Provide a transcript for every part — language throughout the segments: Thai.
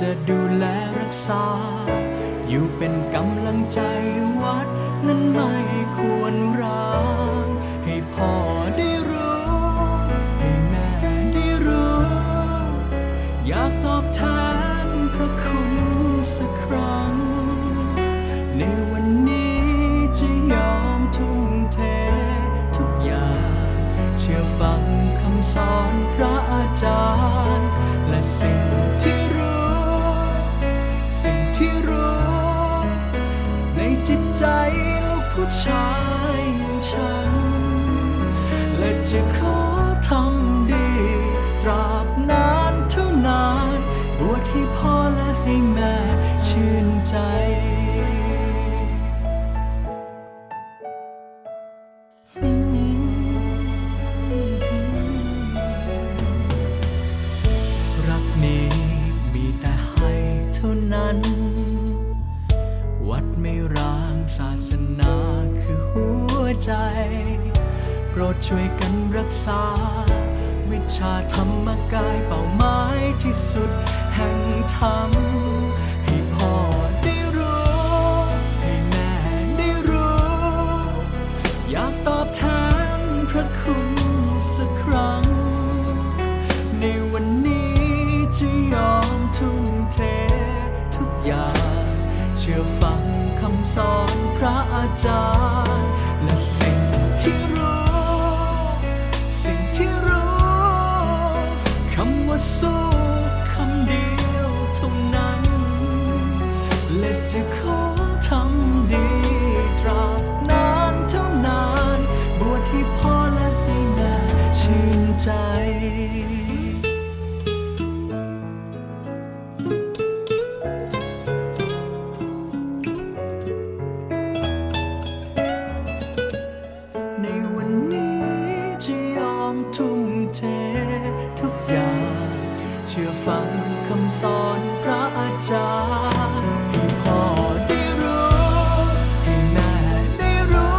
จะดูแลรักษา อยู่เป็นกำลังใจ ใจลูกผู้ชายอย่างฉัน และจะขอทำดีตรา ใจ โปรดช่วยกันรักษา วิชาธรรมกายเป้าหมายที่สุดแห่งธรรม ให้พ่อได้รู้ ให้แม่ได้รู้ อยากตอบแทนพระคุณสักครั้ง ในวันนี้จะยอมทุ่มเททุกอย่าง เชื่อฟังคำสอนพระอาจารย์ สู้คำเดียวเท่านั้นและจะ ชื่อฟังคำสอนพระอาจารย์ให้พ่อได้รู้ ให้แม่ได้รู้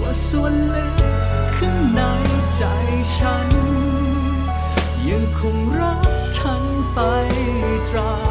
ว่าส่วนลึกข้างในใจฉัน ยังคงรักทันไปตรา